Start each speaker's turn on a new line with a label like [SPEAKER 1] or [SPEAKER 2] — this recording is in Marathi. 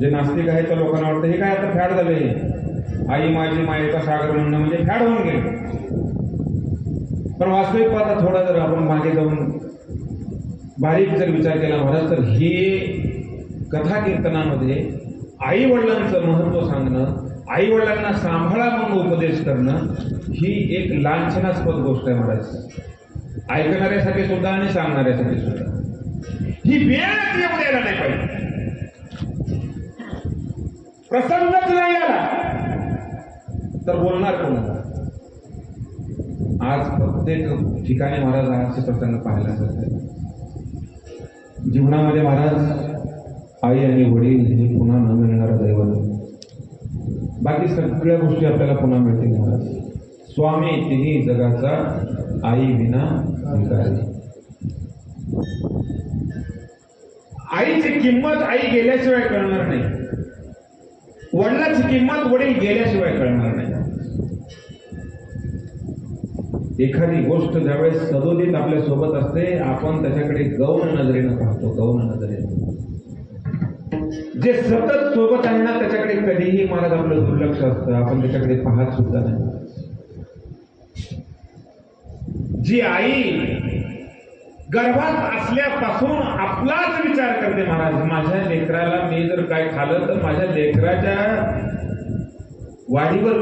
[SPEAKER 1] जे नास्तिक आहे त्या लोकांना वाटतं हे काय आता फॅड झाले? आई माझी मायेचा सागर म्हणणं म्हणजे फॅड होऊन गेलं. पण वास्तविक पाहता थोडा जर आपण मागे जाऊन बारीक जर विचार केला महाराज तर हे कथा कीर्तनामध्ये आई वडिलांचं महत्त्व सांगणं आई वडिलांना सांभाळा म्हणून उपदेश करणं ही एक लांछनास्पद गोष्ट आहे महाराज. ऐकणाऱ्यासाठी सुद्धा आणि सांगणाऱ्यासाठी सुद्धा. ही वेळ येऊ द्यायला नाही पाहिजे. प्रसंगच नाही आला तर बोलणार कोण? आज प्रत्येक ठिकाणी महाराज असे प्रसंग पाहायला जातात जीवनामध्ये महाराज आई आणि वडील हे पुन्हा न मिळणार दैवत. बाकी सगळ्या गोष्टी आपल्याला पुन्हा मिळतील महाराज. स्वामी तिन्ही जगाचा आई विना भिकारी. आईची किंमत आई गेल्याशिवाय कळणार नाही. वडिलाची किंमत वडील गेल्याशिवाय कळणार नाही. एखादी गोष्ट ज्यावेळेस सदोदित आपल्यासोबत असते आपण त्याच्याकडे गौण नजरेनं पाहतो गौण नजरेनं. जे सतत सोबत आहे ना त्याच्याकडे कधीही महाराज आपलं दुर्लक्ष असतं आपण त्याच्याकडे पाहत सुद्धा नाही. जी आई गर्भात असल्यापासून आपलाच विचार करते महाराज. माझ्या लेकराला मी जर काय खाल्लं तर माझ्या लेकराच्या वाढीवर